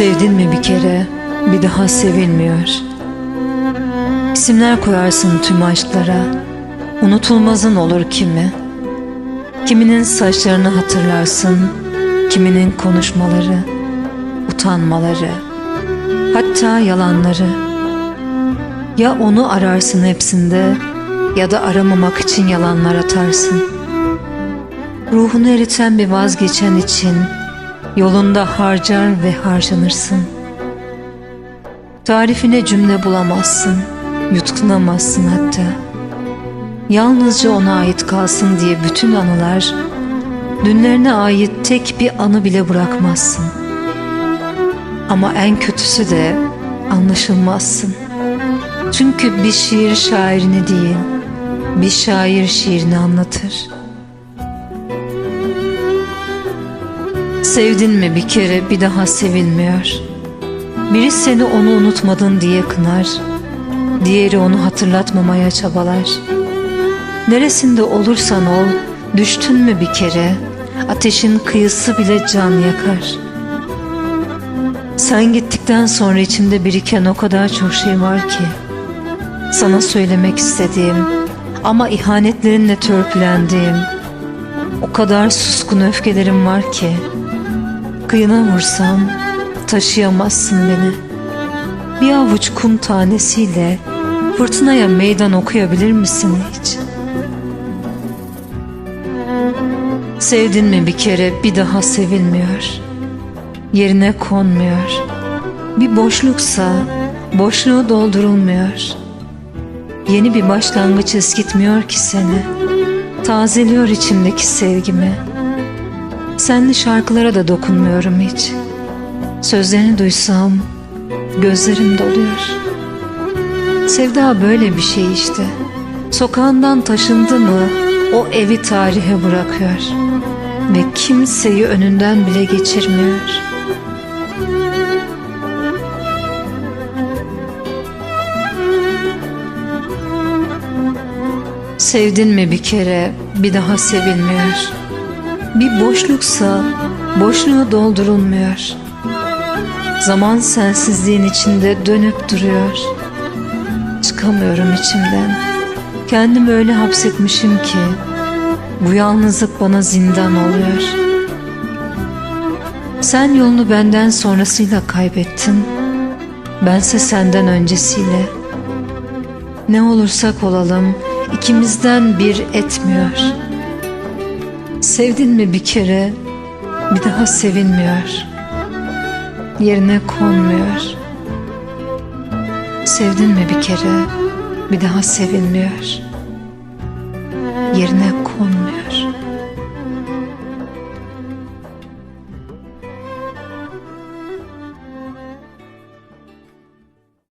Sevdin mi bir kere bir daha sevilmiyor. İsimler koyarsın tüm aşklara. Unutulmazın olur kimi. Kiminin saçlarını hatırlarsın, kiminin konuşmaları, utanmaları, hatta yalanları. Ya onu ararsın hepsinde ya da aramamak için yalanlar atarsın. Ruhunu eriten bir vazgeçen için yolunda harcar ve harcanırsın. Tarifine cümle bulamazsın, yutkunamazsın hatta. Yalnızca ona ait kalsın diye bütün anılar, dünlerine ait tek bir anı bile bırakmazsın. Ama en kötüsü de anlaşılmazsın. Çünkü bir şiir şairini değil, bir şair şiirini anlatır. Sevdin mi bir kere bir daha sevilmiyor. Biri seni onu unutmadın diye kınar, diğeri onu hatırlatmamaya çabalar. Neresinde olursan ol, düştün mü bir kere, ateşin kıyısı bile can yakar. Sen gittikten sonra içimde biriken o kadar çok şey var ki, sana söylemek istediğim ama ihanetlerinle törpülendiğim, o kadar suskun öfkelerim var ki, kıyına vursam taşıyamazsın beni. Bir avuç kum tanesiyle fırtınaya meydan okuyabilir misin hiç? Sevdin mi bir kere bir daha sevilmiyor. Yerine konmuyor. Bir boşluksa boşluğu doldurulmuyor. Yeni bir başlangıç eskitmiyor ki seni. Tazeliyor içimdeki sevgimi. Senli şarkılara da dokunmuyorum hiç. Sözlerini duysam gözlerim doluyor. Sevda böyle bir şey işte. Sokağından taşındı mı o evi tarihe bırakıyor. Ve kimseyi önünden bile geçirmiyor. Sevdin mi bir kere bir daha sevilmiyor. Bir boşluksa boşluğu doldurulmuyor. Zaman sensizliğin içinde dönüp duruyor. Çıkamıyorum içimden. Kendimi öyle hapsetmişim ki bu yalnızlık bana zindan oluyor. Sen yolunu benden sonrasıyla kaybettin. Bense senden öncesiyle. Ne olursak olalım ikimizden bir etmiyor. Sevdin mi bir kere bir daha sevilmiyor. Yerine konmuyor. Sevdin mi bir kere bir daha sevilmiyor. Yerine konmuyor.